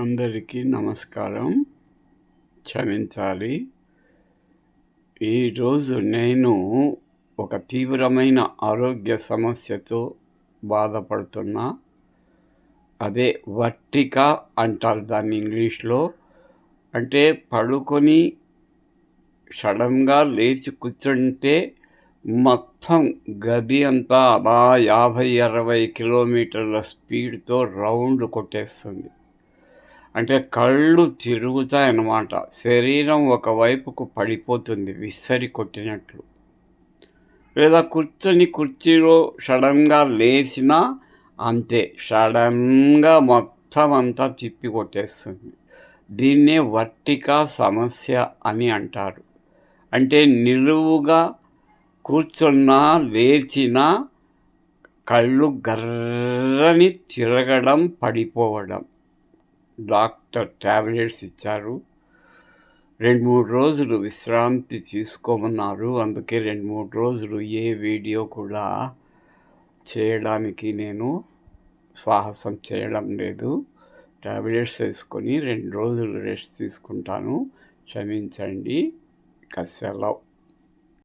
అందరికీ నమస్కారం. క్షమించాలి. ఈరోజు నేను ఒక తీవ్రమైన ఆరోగ్య సమస్యతో బాధపడుతున్నా. అదే వర్టిక అంటారు దాన్ని ఇంగ్లీష్లో. అంటే పడుకొని సడన్గా లేచి కూర్చుంటే మొత్తం గది అంతా అలా యాభై అరవై కిలోమీటర్ల స్పీడ్తో రౌండ్ కొట్టేస్తుంది. అంటే కళ్ళు తిరుగుతాయన్నమాట. శరీరం ఒకవైపుకు పడిపోతుంది విసరి కొట్టినట్లు. లేదా కూర్చొని కుర్చీలో సడన్గా లేచినా అంతే సడన్గా మొత్తం అంతా తిప్పి కొట్టేస్తుంది. దీన్నే వర్టికా సమస్య అని అంటారు. అంటే నిలువుగా కూర్చున్నా లేచినా కళ్ళు గర్రని తిరగడం పడిపోవడం. డాక్టర్ ట్యాబ్లెట్స్ ఇచ్చారు. రెండు మూడు రోజులు విశ్రాంతి తీసుకోమన్నారు. అందుకే రెండు మూడు రోజులు ఏ వీడియో కూడా చేయడానికి నేను సాహసం చేయడం లేదు. ట్యాబ్లెట్స్ వేసుకొని రెండు రోజులు రెస్ట్ తీసుకుంటాను. క్షమించండి. కసెలవు